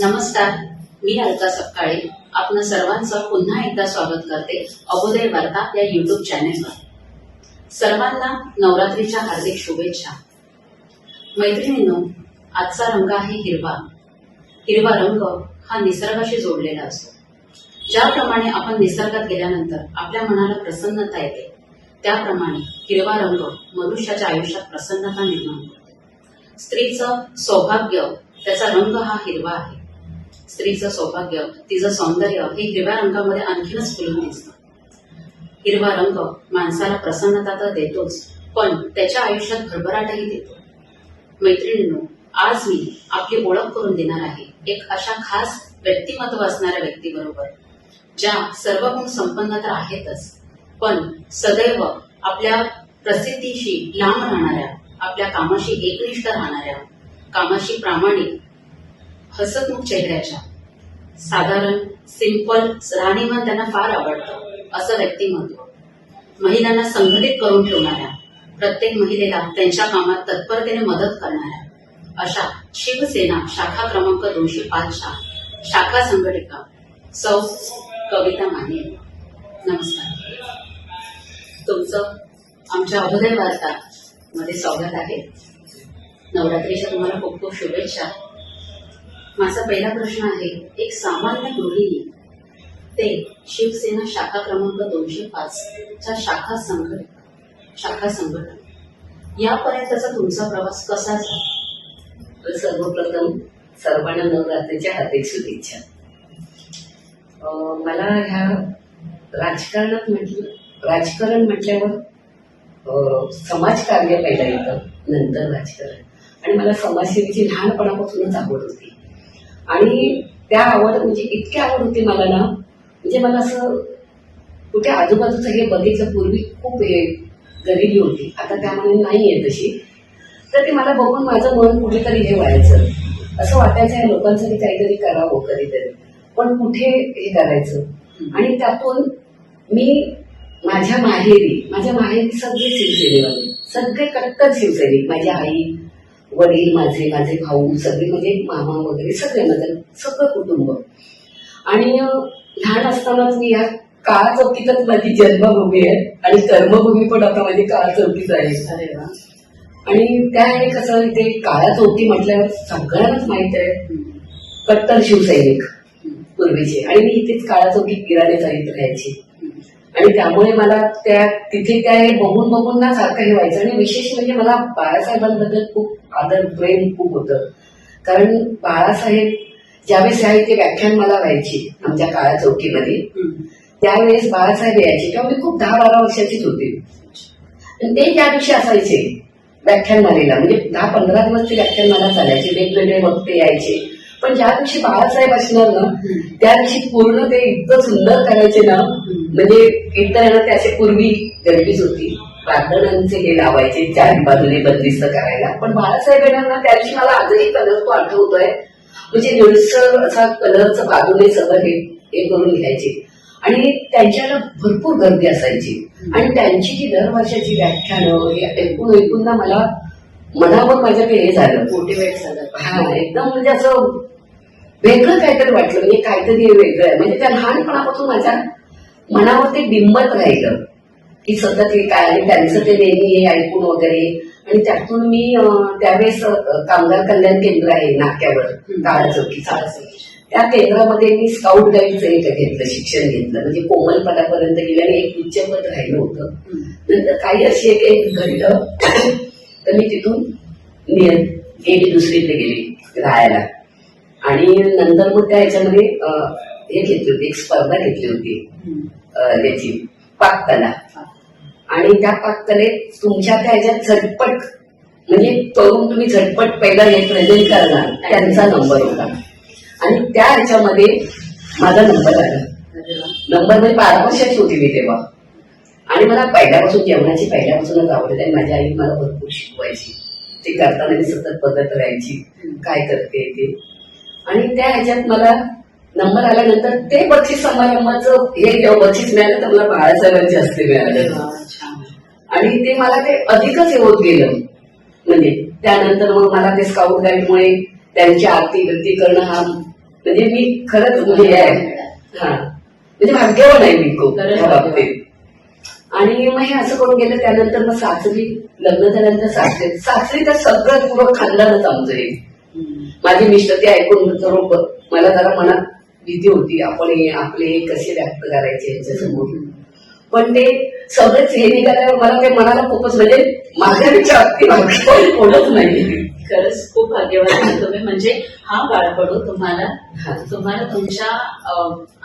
नमस्कार मी अलका सपकाळे आपण सर्वांचं पुन्हा एकदा स्वागत करते अभोदय वार्ता या युट्यूब चॅनेलवर सर्वांना नवरात्रीच्या हार्दिक शुभेच्छा. मैत्रिणींनो आजचा रंग आहे हिरवा. हिरवा रंग हा निसर्गाशी जोडलेला असतो. ज्याप्रमाणे आपण निसर्गात गेल्यानंतर आपल्या मनाला प्रसन्नता येते त्याप्रमाणे हिरवा रंग मनुष्याच्या आयुष्यात प्रसन्नता निर्माण करतो. स्त्रीचं सौभाग्य त्याचा रंग हा हिरवा आहे. स्त्रीचं सौभाग्य तिचं सौंदर्य हे हिरव्या रंगामध्ये आणखीनच फुलून दिसतं. हिरवा रंग माणसाला प्रसन्नता तर देतोच पण त्याच्या आयुष्यात भरभराटही देतो. मैत्रिणींनो आज मी आपली ओळख करून देणार आहे एक अशा खास व्यक्तिमत्व असणाऱ्या व्यक्तीबरोबर ज्या सर्व गुण संपन्न तर आहेतच पण सदैव आपल्या प्रसिद्धीशी लांब राहणाऱ्या आपल्या कामाशी एकनिष्ठ राहणाऱ्या कामाशी प्रामाणिक हसतमुख चेहऱ्याच्या. साधारण सिंपल राहणीमान त्यांना फार आवडतं असं व्यक्तिमत्व महिलांना संघटित करून ठेवणाऱ्या प्रत्येक महिलेला त्यांच्या कामात तत्परतेने मदत करणाऱ्या अशा शिवसेना शाखा क्रमांक दोनशे पाचच्या शाखा संघटिका सौ कविता माने. नमस्कार. तुमचं आमच्या अभोदय वार्ता मध्ये स्वागत आहे. नवरात्रीच्या तुम्हाला खूप खूप शुभेच्छा. माझा पहिला प्रश्न आहे एक सामान्य गृहिणी ते शिवसेना शाखा क्रमांक दोनशे पाच च्या शाखा संघटक शाखा संघटन यापर्यंतचा तुमचा प्रवास कसा झाला? सर्वप्रथम सर्वांना नवरात्रीच्या हार्दिक शुभेच्छा. अं, मला ह्या राजकारणात म्हटलं राजकारण म्हटल्यावर अं, समाजकार्य पहिला येतं नंतर राजकारण. आणि मला समाजसेवेची लहानपणापासूनच आवड होती. आणि त्या आवड म्हणजे इतकी आवड होती मला ना म्हणजे मला असं कुठे आजूबाजूचं हे बघितलं पूर्वी खूप हे गरिबी होती. आता त्यामध्ये नाही आहे तशी. तर ते मला बघून माझं मन कुठेतरी हे व्हायचं. असं वाटायचं या लोकांसाठी काहीतरी करावं कधीतरी. पण कुठे हे करायचं? आणि त्यातून मी माझ्या माहेरी माझ्या माहेरी सगळे शिवसेनेवाले सगळे कट्टर शिवसैनिक माझी आई वडील माझे माझे भाऊ सगळे म्हणजे मामा वगैरे सगळे माझं सगळं कुटुंब आणि लहान असतानाच मी या काळा चौकीतच माझी जन्मभूमी आहे आणि कर्मभूमी पण आता माझी काळा चौकीच आहे अरे वा आणि कसं इथे काळा चौकी म्हटल्यावर सगळ्यांनाच माहीत आहे. कट्टर शिवसैनिक. पूर्वीचे आणि मी इथेच काळा चौकीत किराणे चालित राहायची. आणि त्यामुळे मला त्या तिथे त्या हे बघून बघून ना सारखं हे व्हायचं. आणि विशेष म्हणजे मला बाळासाहेबांबद्दल खूप आदर प्रेम खूप होतं. कारण बाळासाहेब ज्यावेळेस या इथे व्याख्यान मला व्हायची आमच्या काळा चौकीमध्ये. त्यावेळेस बाळासाहेब यायचे. तेव्हा मी खूप दहा बारा वर्षाचीच होते. आणि ते त्या दिवशी असायचे व्याख्यानमालेला म्हणजे दहा पंधरा दिवस ते व्याख्यानमाला चालायचे वेगवेगळे वक्ते यायचे. पण ज्या दिवशी बाळासाहेब असणार ना त्या दिवशी पूर्ण ते इतकं सुंदर करायचे ना म्हणजे इतरांना ते असे पूर्वी गरबीच होती. प्रार्थनांचे हे लावायचे चार बाजूने बंदिस्त करायला. पण बाळासाहेब येणार ना त्या दिवशी मला आजही कलर तो आठवतोय. म्हणजे निळसर असा कलरचं बाजूने सगळं हे हे करून घ्यायचे. आणि त्यांच्याकडे भरपूर गर्दी असायची. आणि त्यांची जी दरवर्षाची व्याख्यानं हे ऐकून ऐकून ना मला मनावर माझ्या ते हे झालं. मोटिवेट झालं. हा एकदम म्हणजे असं वेगळं काहीतरी वाटलं. म्हणजे काहीतरी वेगळं आहे. म्हणजे त्या लहानपणापासून माझ्या मनावर ते बिंबत राहिलं. की सतत हे काय आणि त्यांचं ते नेहमी हे ऐकून वगैरे. आणि त्यातून मी त्यावेळेस कामगार कल्याण केंद्र आहे नाक्यावर काळा चौकीचा त्या केंद्रामध्ये मी स्काउट गाईडचं एक घेतलं शिक्षण घेतलं. म्हणजे कोमल पदापर्यंत गेलं आणि एक उच्चपद राहिलं होतं. नंतर काही अशी एक एक घडलं तर मी तिथून गेली दुसरीकडे गेली राहायला. आणि नंतर मग त्या ह्याच्यामध्ये हे घेतली होती एक स्पर्धा घेतली होती याची पाककला. आणि त्या पाककलेत तुमच्या त्या ह्याच्यात झटपट म्हणजे तरुण तुम्ही झटपट पहिला हे प्रेझेंट करणार त्यांचा नंबर होता. आणि त्या ह्याच्यामध्ये माझा नंबर आला. नंबर म्हणजे बारा वर्षाची होती मी तेव्हा. आणि मला पहिल्यापासून जेवणाची पहिल्यापासूनच आवड आहे. आणि माझी आई मला भरपूर शिकवायची. ते करताना मी सतत बघत राहायची. काय करते ते. आणि त्या ह्याच्यात मला नंबर आल्यानंतर ते बक्षीस समारंभाचं हे जेव्हा बक्षीस मिळालं तर मला बाळासाहेबांचे हस्ते मिळालं. आणि ते मला ते अधिकच हे होत गेलं. म्हणजे त्यानंतर मग मला ते स्काउट गाईडमुळे त्यांची आरती व्यक्ती करणं हा म्हणजे मी खरंच म्हणजे हे आहे. हा. म्हणजे भाग्यवान आहे मी खूप खरंच त्या बाबतीत. आणि मग हे असं करून गेलं त्यानंतर मग सासरी लग्न झाल्यानंतर सासरी. सासरी तर सगळं पूर्ण खानदानच आमचं हम्म. माझे मिस्टर ते ऐकून मला जरा मनात भीती होती आपण हे आपले हे कसे व्यक्त करायचे यांच्यासमोर. पण ते सगळेच हे निघाल्यावर मला ते मनाला खूपच म्हणजे माझ्या विचार कोणच नाही. खरंच खूप भाग्यवान तुम्ही. म्हणजे हा बाळकडू तुम्हाला हा. तुम्हाला तुमच्या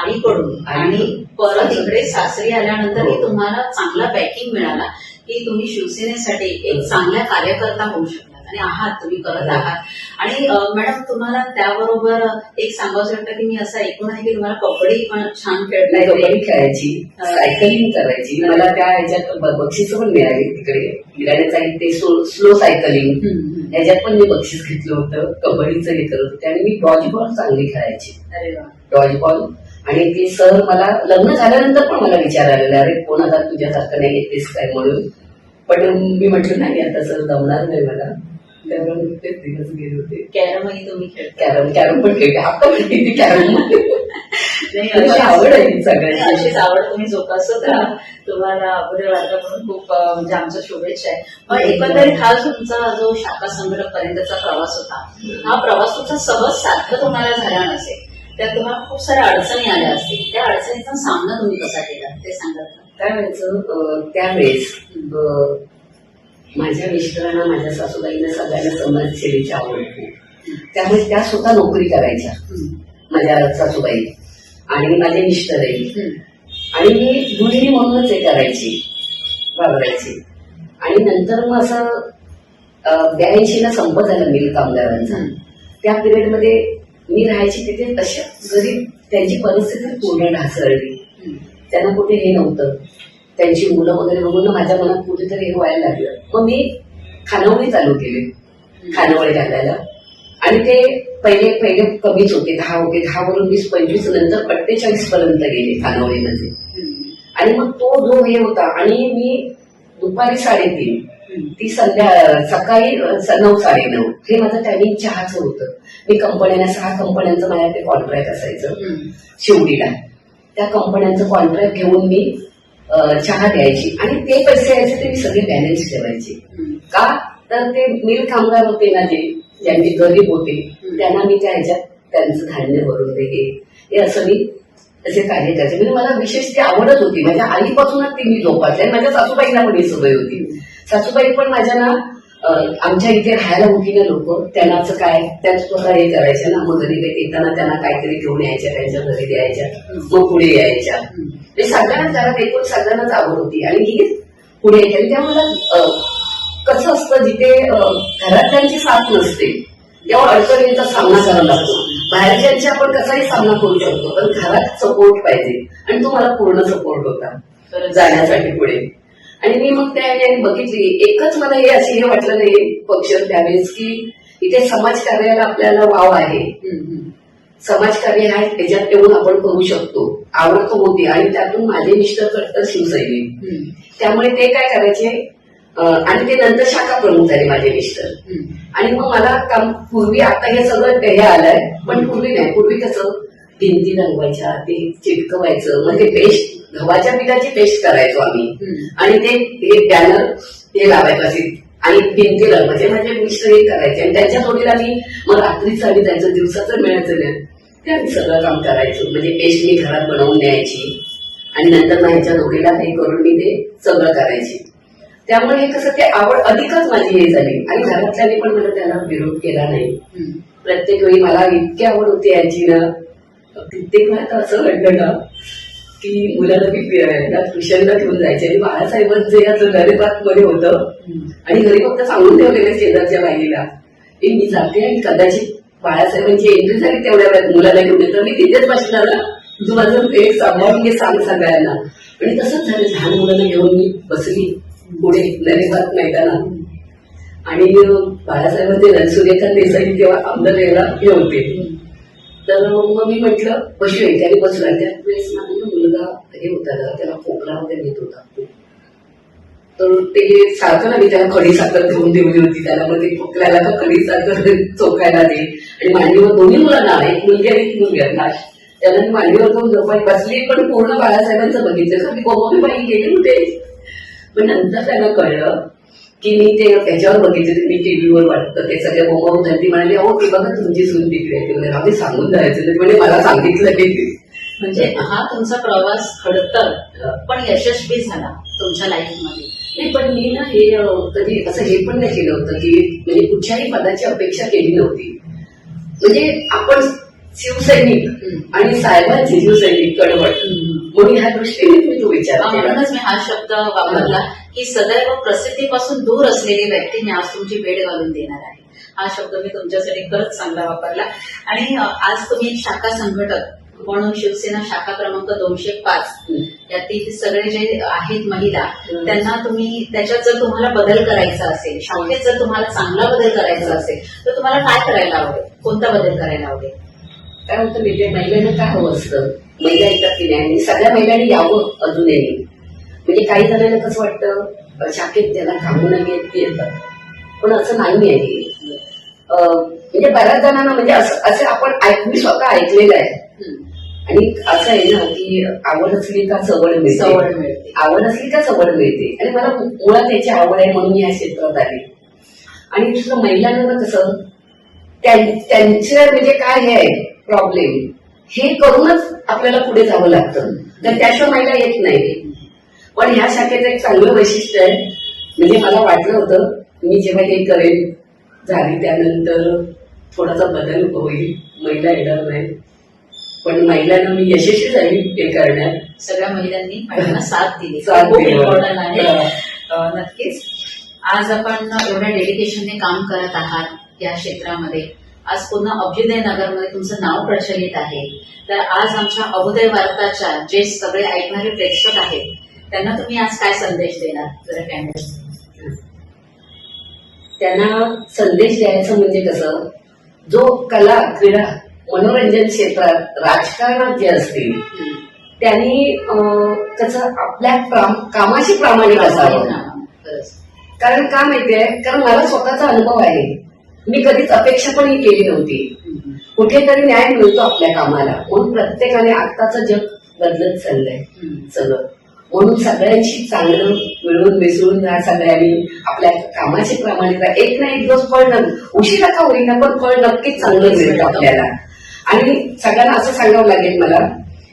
आईकडून आई- आणि परत इकडे सासरी आल्यानंतरही तुम्हाला चांगला बॅकिंग मिळाला की तुम्ही शिवसेनेसाठी एक चांगल्या कार्यकर्ता होऊ शकलात आणि आहात तुम्ही करत. आहात. आणि मॅडम तुम्हाला त्याबरोबर एक सांगायचं वाटतं की मी असं ऐकून आहे की तुम्हाला कबड्डी पण छान खेळता नाही येते. कबड्डी खेळायची सायकलिंग करायची. मला त्या ह्याच्यात बक्षीस पण मिळाली तिकडे. किराण्याचा ते स्लो सायकलिंग. ह्याच्यात पण मी बक्षीस घेतलं होतं कबड्डीचं हे करत होते. आणि मी डॉज बॉल चांगली खेळायची. अरे वा. डॉज बॉल आणि ते सर मला लग्न झाल्यानंतर पण मला विचारायला अरे कोण आता तुझ्यासारखं नाही येतेस काय म्हणून? पण मी म्हटलं नाही आता सर जमणार नाही मला. त्यामुळे मी ते दिवस गेले होते. कॅरमही तुम्ही खेळता. कॅरम कॅरम पण खेळते. पण खेळते कॅरम. नाही अशीच- आवड आहे सगळ्याची. अशीच आवड तुम्ही जोपासत राहा. तुम्हाला अभुदय वार्ता म्हणून खूप म्हणजे आमच्या शुभेच्छा आहे. पण एकंदरीत हा तुमचा जो शाखा संग्रह पर्यंतचा प्रवास होता हा प्रवास तुमचा सहज साध्य तुम्हाला झाला नसेल त्यात तुम्हाला खूप साऱ्या अडचणी आल्या असतील. त्या अडचणीचा सामना तुम्ही कसा केला ते सांगा. काय अं, त्यावेळेस माझ्या मिस्टरांना माझ्या सासूबाईंना सगळ्यांना समाजसेवेची आवड होती. त्यामुळे त्या स्वतः नोकरी करायच्या माझ्या सासूबाई आणि माझे मिस्टरही. आणि मी गृहिणी म्हणूनच हे करायची वावरायची. आणि नंतर मग असं ब्याऐंशीला संप झाला मिल कामगारांचा. त्या पिरियडमध्ये मी राहायची तिथे तशा गरीब त्यांची परिस्थिती पूर्ण ढासळली त्यांना कुठे हे नव्हतं. त्यांची मुलं वगैरे बघून माझ्या मनात कुठेतरी हे व्हायला लागलं. मग मी खानावळी चालू केली. खानावळी घालायला. आणि ते पहिले पहिले कमीच होते दहा होते. दहा वरून वीस पंचवीस नंतर अठ्ठेचाळीस पर्यंत गेले खानावळीमध्ये आणि मग तो जो हे होता आणि मी दुपारी साडेतीन ती संध्या सकाळी अ, स- नऊ हे माझं टायमिंग चहाचं होतं. मी कंपन्यांना सहा कंपन्यांचं माझ्याकडे कॉन्ट्रॅक्ट असायचं. शिवडीला त्या कंपन्यांचं कॉन्ट्रॅक्ट घेऊन मी चहा द्यायची आणि ते पैसे यायचे ते मी सगळे बॅलन्स ठेवायचे. का? तर ते मिल कामगार होते ना जे ज्यांचे गरीब होते त्यांना मी त्या ह्याच्यात त्यांचं धान्य भरून दे हे असं मी असे कार्य करायचे म्हणजे मला विशेष ती आवडत होती. माझ्या आईपासूनच ती मी जोपासले. माझ्या सासूबाईंना पण ही सवय होती. सासूबाई पण माझ्या ना आमच्या इथे राहायला होती ना लोक. त्यांना असं काय त्या स्वतः हे करायच्या ना. मग घरी येताना त्यांना काहीतरी घेऊन यायच्या त्यांच्या घरी द्यायच्या. मग पुढे यायच्या. ते सगळ्यांनाच घरात एकूण सगळ्यांनाच आवड होती. आणि ही पुढे आणि त्यामुळे अं, कसं असतं जिथे घरातल्यांची साथ नसते तेव्हा अडचणींचा सामना करावा लागतो. बाहेरच्यांची आपण कसाही सामना करू शकतो पण घरात सपोर्ट पाहिजे. आणि तो मला पूर्ण सपोर्ट होता. जाण्यासाठी पुढे. आणि मी मग त्या बघितली एकच मला हे असे हे वाटलं नाही पक्ष त्यावेळेस की इथे समाजकार्याला आपल्याला वाव आहे. समाजकार्य हा त्याच्यात येऊन आपण करू शकतो. आवड तर होती आणि त्यातून माझे मिस्टर करतात शिवसैनिक. त्यामुळे ते काय करायचे आणि ते नंतर शाखा प्रमुख झाले माझे मिस्टर. आणि मग मला काम पूर्वी आता हे सगळं हे आलंय पण पूर्वी नाही. पूर्वी कसं भिंती रंगवायच्या ते चिटकवायचं मग ते पेस्ट गव्हाच्या पिठाची पेस्ट करायचो आम्ही. आणि ते हे बॅनर हे लावायचं असे. आणि भिंती रंगवायचे माझे मिस्टर हे करायचे. आणि त्यांच्या जोडीला मी मग रात्रीचं आम्ही जायचं दिवसाचं मिळायचं नाही. ते आम्ही सगळं काम करायचो. म्हणजे पेस्ट मी घरात बनवून न्यायची आणि नंतर ह्याच्या जोडीला हे करून मी ते सगळं करायची. त्यामुळे हे कसं ते आवड अधिकच माझी हे झाली. आणि घरातल्याने पण मला त्याला विरोध केला नाही. प्रत्येक वेळी मला इतकी आवड होती याची ना. कित्येक वेळा तर असं घडलं ना की मुलाला मी ट्युशनला घेऊन जायचे. आणि बाळासाहेबांचं याचं गरीबात मध्ये होतं आणि घरी फक्त सांगून ठेवलेलं शेजारच्या बाईला की मी जाते आणि कदाचित बाळासाहेबांची एंट्री झाली तेवढ्या वेळात मुलाला घेऊन तर मी तिथेच बसणार तू माझं एक सांभाळून घे सांग सगळ्यांना. आणि तसंच झालं. लहान मुलांना घेऊन मी बसली. पुढे नरेबात मैदानात. आणि बाळासाहेबांचे रणसूर्यकांत देसाई तेव्हा आमदार यायला हे होते. तर मग मी म्हटलं बसूया त्याने बसला त्याच वेळेस माझा मुलगा हे होता त्याला खोकला वगैरे येत होता. तर ते सांगतो ना मी त्याला कडी साखर घेऊन ठेवली होती त्याला मग ते खोकल्याला का कडी साखर चोखायला दे आणि मांडीवर दोन्ही मुलांना एक मुलगी आणि एक मुलगी आहे. त्याला मी मांडीवर जाऊन झोपाई बसली पण पूर्ण बाळासाहेबांचं बघितलं. मी कोमोबी बाई गेली होते. पण नंतर त्यांना कळलं की मी ते त्याच्यावर बघितलं ते मी टीव्हीवर वाटतं. ते सगळे बोंबा झाली. म्हणाले म्हणाली अहो ती बघा तुमची सून तिकडे आहे." ती आम्ही सांगून जायचं ते म्हणजे मला सांगितलं की म्हणजे हा तुमचा प्रवास खडतर पण यशस्वी झाला तुमच्या लाईफमध्ये. नाही पण मी ना हे कधी असं हे पण नाही केलं होतं की म्हणजे कुठच्याही पदाची अपेक्षा केली नव्हती. म्हणजे आपण शिवसैनिक. आणि साहेबांचे शिवसैनिक कडवट. म्हणून ह्या दृष्टीने मी तो विचार म्हणूनच मी हा शब्द वापरला की सदैव प्रसिद्धीपासून दूर असलेली व्यक्ती मी आज तुमची भेट घालून देणार आहे. हा शब्द मी तुमच्यासाठी खरंच चांगला वापरला. आणि आज तुम्ही शाखा संघटक म्हणून शिवसेना शाखा क्रमांक दोनशे पाच. यातील सगळे जे आहेत महिला. त्यांना तुम्ही त्याच्यात जर तुम्हाला बदल करायचा असेल शाखेत जर तुम्हाला चांगला बदल करायचा असेल तर तुम्हाला काय करायला आवडेल? कोणता बदल करायला आवडेल? काय होतं माहितीये महिलांना काय हवं असतं? महिला येतात की नाही आणि सगळ्या महिलांनी यावं अजूनही. म्हणजे काही जणांना कसं वाटतं शाखेत त्याला थांबून येत ते येतात. पण असं नाही आहे. म्हणजे बऱ्याच जणांना म्हणजे असं असं आपण मी स्वतः ऐकलेलं आहे. आणि असं आहे ना की आवड असली का सवड मिळते. सवड मिळते. आवड असली का सवड मिळते. आणि मला मुळात याची आवड आहे म्हणून मी या क्षेत्रात आले आणि दुसरं महिलांना कसं त्यां- त्यांचं म्हणजे काय हे आहे? प्रॉब्लेम हे करूनच आपल्याला पुढे जावं लागतं. तर त्याशिवाय महिला येत नाही. पण ह्या शाखेचं एक चांगलं वैशिष्ट्य आहे. म्हणजे मला वाटलं होतं मी जेव्हा हे करेन झाली त्यानंतर थोडासा बदल होईल महिला येणार नाही पण महिलांना मी यशस्वी झाली हे करण्यात. सगळ्या महिलांनी महिलांना साथ दिली. साथ खूप दिली. इम्पॉर्टंट आहे. अं, नक्कीच. आज आपण एवढ्या डेडिकेशनने काम करत आहात या क्षेत्रामध्ये. आज पुन्हा अभ्युदय नगरमध्ये तुमचं नाव प्रचलित आहे. तर आज आमच्या अभुदय वार्ताच्या जे सगळे ऐकणारे प्रेक्षक आहेत त्यांना तुम्ही आज काय संदेश देणार? जरा कॅमेरा त्यांना संदेश द्यायचं म्हणजे कसं? जो कला क्रीडा मनोरंजन क्षेत्रात राजकारणात जे असतील त्यांनी कसं आपल्या कामाशी प्रामाणिक असावं. खरंच. कारण का माहितीये? कारण मला स्वतःचा अनुभव आहे. मी कधीच अपेक्षा पण ही केली नव्हती. कुठेतरी न्याय मिळतो आपल्या कामाला. म्हणून प्रत्येकाने आत्ताचं जग बदलत चाललंय. सगळं. म्हणून सगळ्यांशी चांगलं मिळून मिसळून राहा सगळ्यांनी आपल्या कामाची प्रामाणिकता एक ना एक दिवस फळ उशिरा का होईना पण फळ नक्कीच चांगलं मिळतं आपल्याला. आणि सगळ्यांना असं सांगावं लागेल मला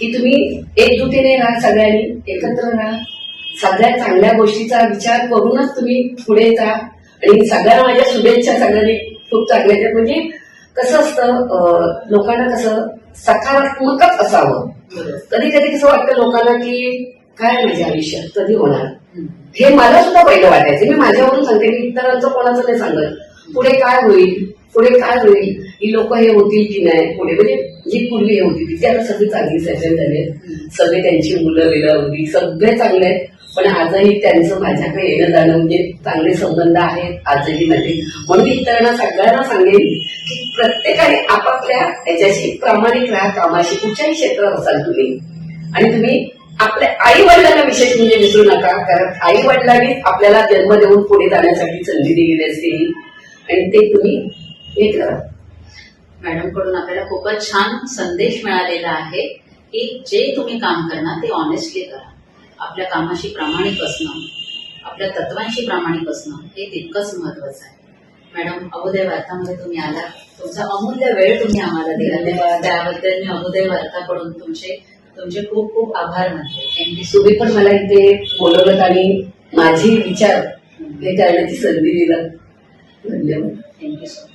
की तुम्ही एकजुटीने राहा सगळ्यांनी एकत्र राहा. सगळ्या चांगल्या गोष्टीचा विचार करूनच तुम्ही पुढे जा. आणि सगळ्यांना माझ्या शुभेच्छा सगळ्यांनी खूप चांगल्या आहेत. म्हणजे कसं असतं लोकांना कसं सकारात्मकच असावं. कधी कधी कसं वाटतं लोकांना की काय माझ्या आयुष्यात कधी होणार? हे मला सुद्धा पहिलं वाटायचं. मी माझ्यावरून सांगते मी इतरांचं कोणाचं नाही सांगत. पुढे काय होईल? पुढे काय होईल? ही लोक हे होतील की नाही पुढे म्हणजे जी पूर्वी हे होती तिथे आता सगळी चांगली सेटल झाले सगळे त्यांची मुलं वेगळं होती सगळे चांगले आहेत. पण आजही त्यांचं माझ्याकडे येणं जाणं म्हणजे चांगले संबंध आहेत आजही मध्ये म्हणून इतरांना सगळ्यांना सांगेन की प्रत्येकाने आपापल्या याच्याशी प्रामाणिक राहा कामाशी. कुठच्याही क्षेत्रात असाल तुम्ही. आणि तुम्ही आपल्या आई वडिलांना विशेष म्हणजे विसरू नका कारण आई वडिलांनी आपल्याला जन्म देऊन पुढे जाण्यासाठी संधी दिलेली असते. आणि ते तुम्ही हे करा. मॅडमकडून आपल्याला खूपच छान संदेश मिळालेला आहे की जे तुम्ही काम करणार ते ऑनेस्टली करा. आपल्या कामाशी प्रामाणिक असणं आपल्या तत्वांशी प्रामाणिक असणं हे तितकंच महत्वाचं आहे. मॅडम अभुदय वार्तामध्ये तुम्ही आला तुमचा अमूल्य वेळ तुम्ही आम्हाला दिला. त्याबद्दल मी अभुदय वार्ताकडून तुमचे तुमचे खूप खूप आभार मानते. थँक्यू तुम्ही पण मला इथे बोलवलं आणि माझे विचार हे करण्याची संधी दिला. धन्यवाद. Thank you so much